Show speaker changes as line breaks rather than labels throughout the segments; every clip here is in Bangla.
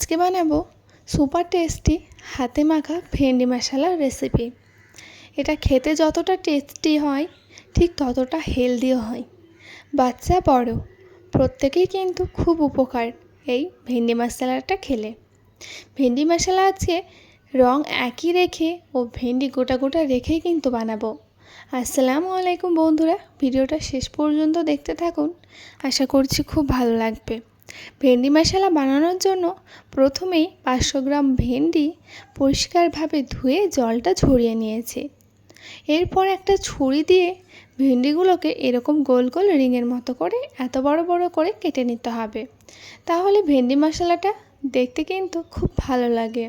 আজকে বানাবো সুপার টেস্টি হাতে মাখা ভেন্ডি মশলার রেসিপি এটা খেতে যতটা টেস্টি হয়, ঠিক ততটা হেলদিও হয়। বাচ্চা বড়, প্রত্যেকেই কিন্তু খুব উপকার এই ভেন্ডি মশলাটা খেলে। ভেন্ডি মশলা আছে রং একই রেখে ও ভেন্ডি গোটা গোটা রেখেই কিন্তু বানাবো। আসসালামু আলাইকুম বন্ধুরা, ভিডিওটা শেষ পর্যন্ত দেখতে থাকুন। আশা করছি খুব ভালো লাগবে। ভেন্ডি মশলা বানানোর জন্য প্রথমেই পাঁচশো গ্রাম ভেন্ডি পরিষ্কারভাবে ধুয়ে জলটা ঝরিয়ে নিয়েছি। এরপর একটা ছুরি দিয়ে ভেন্ডিগুলোকে এরকম গোল গোল রিংয়ের মতো করে এত বড় বড় করে কেটে নিতে হবে। তাহলে ভেন্ডি মশলাটা দেখতে কিন্তু খুব ভালো লাগে।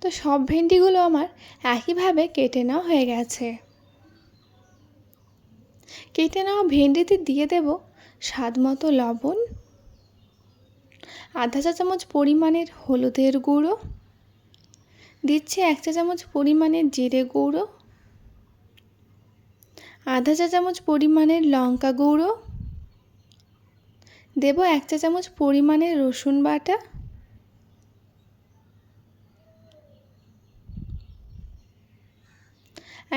তো সব ভেন্ডিগুলো আমার একইভাবে কেটে নেওয়া হয়ে গেছে। কেটে নেওয়া ভেন্ডিতে দিয়ে দেব স্বাদ মতো লবণ, আধা চা চামচ পরিমাণের হলুদের গুঁড়ো, দিচ্ছি এক চা চামচ পরিমাণের জিরে গুঁড়ো, আধা চা চামচ পরিমাণের লঙ্কা গুঁড়ো, দেব এক চা চামচ পরিমাণের রসুন বাটা,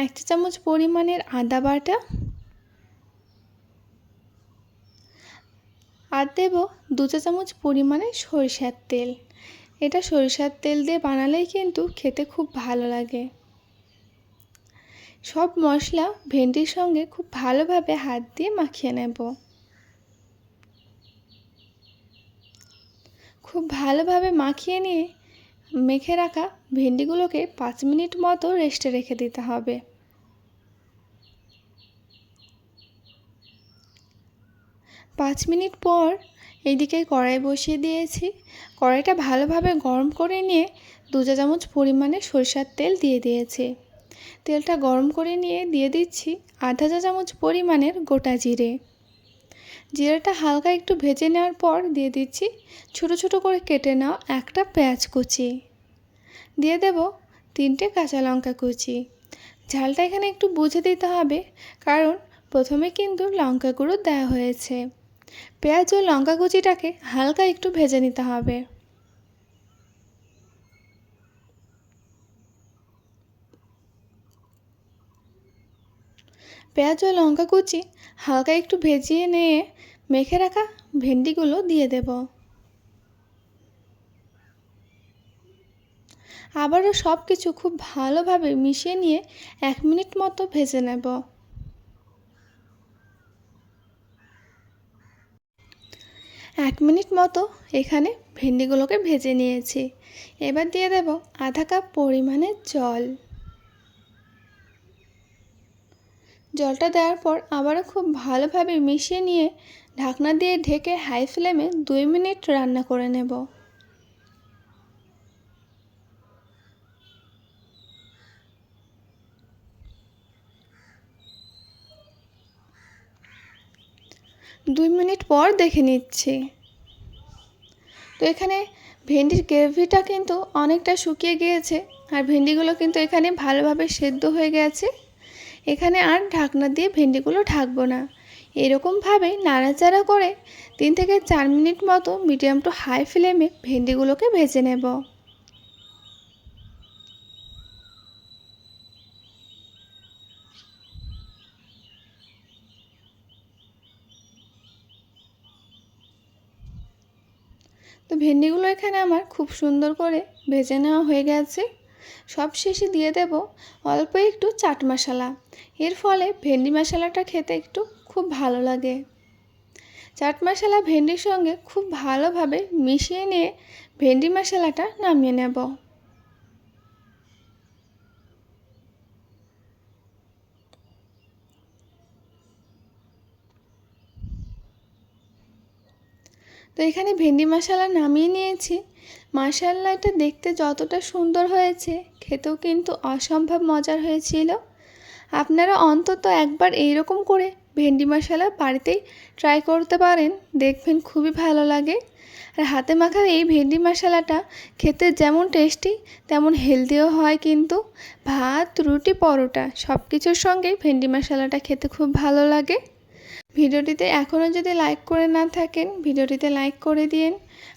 এক চা চামচ পরিমাণের আদা বাটা আর দেব দু চা চামচ পরিমাণে সরিষার তেল। এটা সরিষার তেল দিয়ে বানালেই কিন্তু খেতে খুব ভালো লাগে। সব মশলা ভেন্ডির সঙ্গে খুব ভালোভাবে হাত দিয়ে মাখিয়ে নেব। খুব ভালোভাবে মাখিয়ে নিয়ে মেখে রাখা ভেন্ডিগুলোকে পাঁচ মিনিট মতো রেস্টে রেখে দিতে হবে। পাঁচ মিনিট পর এইদিকে কড়াই বসিয়ে দিয়েছি। কড়াইটা ভালোভাবে গরম করে নিয়ে দু চা চামচ পরিমাণে সরিষার তেল দিয়ে দিয়েছি। তেলটা গরম করে নিয়ে দিয়ে দিচ্ছি আধা চা চামচ পরিমাণের গোটা জিরে। জিরেটা হালকা একটু ভেজে নেওয়ার পর দিয়ে দিচ্ছি ছোট ছোট করে কেটে নেওয়া একটা পেঁয়াজ কুচি। দিয়ে দেব তিনটে কাঁচা লঙ্কা কুচি। ঝালটা এখানে একটু বুঝে দিতে হবে, কারণ প্রথমে কিন্তু লঙ্কা গুঁড়ো দেওয়া হয়েছে। পেঁয়াজ ও লঙ্কা কুচিটাকে হালকা একটু ভেজে নিতে হবে। পেঁয়াজ ও লঙ্কা কুচি হালকা একটু ভেজিয়ে নিয়ে মেখে রাখা ভেন্ডিগুলো দিয়ে দেব। আবারও সব কিছু খুব ভালোভাবে মিশিয়ে নিয়ে এক মিনিট মতো ভেজে নেব। এক মিনিট মতো এখানে ভেন্ডিগুলোকে ভেজে নিয়েছি। এবার দিয়ে দেব আধা কাপ পরিমাণে জল। জলটা দেওয়ার পর আবারও খুব ভালোভাবে মিশিয়ে নিয়ে ঢাকনা দিয়ে ঢেকে হাই ফ্লেমে দুই মিনিট রান্না করে নেব। দুই মিনিট পর দেখে নিচ্ছি। তো এখানে ভেন্ডির গ্রেভিটা কিন্তু অনেকটা শুকিয়ে গিয়েছে আর ভেন্ডিগুলো কিন্তু এখানে ভালোভাবে সেদ্ধ হয়ে গেছে। এখানে আর ঢাকনা দিয়ে ভেন্ডিগুলো ঢাকবো না। এরকমভাবে নাড়াচাড়া করে তিন থেকে চার মিনিট মতো মিডিয়াম টু হাই ফ্লেমে ভেন্ডিগুলোকে ভেজে নেব। তো ভেন্ডিগুলো এখানে আমার খুব সুন্দর করে ভেজে নেওয়া হয়ে গেছে। সব শেষে দিয়ে দেব অল্প একটু চাট মশলা। এর ফলে ভেন্ডি মশলাটা খেতে একটু খুব ভালো লাগে। চাট মশলা ভেন্ডির সঙ্গে খুব ভালোভাবে মিশিয়ে নিয়ে ভেন্ডি মশলাটা নামিয়ে নেব। তো এখানে ভেন্ডি মশালা নামিয়ে নিয়েছি। মশালাটা দেখতে যতটা সুন্দর হয়েছে, খেতেও কিন্তু অসম্ভব মজার হয়েছিল। আপনারা অন্তত একবার এইরকম করে ভেন্ডি মশলা বাড়িতেই ট্রাই করতে পারেন, দেখবেন খুবই ভালো লাগে। আর হাতে মাখা এই ভেন্ডি মশলাটা খেতে যেমন টেস্টি তেমন হেলদিও হয় কিন্তু। ভাত, রুটি, পরোটা সব কিছুর সঙ্গেই ভেন্ডি মশলাটা খেতে খুব ভালো লাগে। ভিডিওটিতে এখনও যদি লাইক করে না থাকেন, ভিডিওটিতে লাইক করে দিন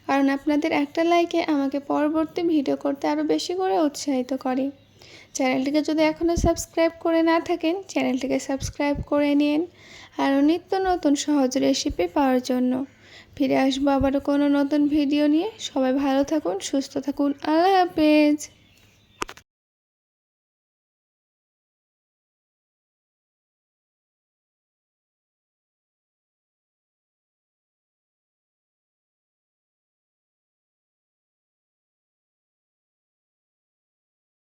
কারণ আপনাদের একটা লাইকে আমাকে পরবর্তী ভিডিও করতে আরও বেশি করে উৎসাহিত করে। চ্যানেলটিকে যদি এখনও সাবস্ক্রাইব করে না থাকেন, চ্যানেলটিকে সাবস্ক্রাইব করে নিন আরও নিত্য নতুন সহজ রেসিপি পাওয়ার জন্য। ফিরে আসব আবারও কোনো নতুন ভিডিও নিয়ে। সবাই ভালো থাকুন, সুস্থ থাকুন। আল্লাহ হাফেজ।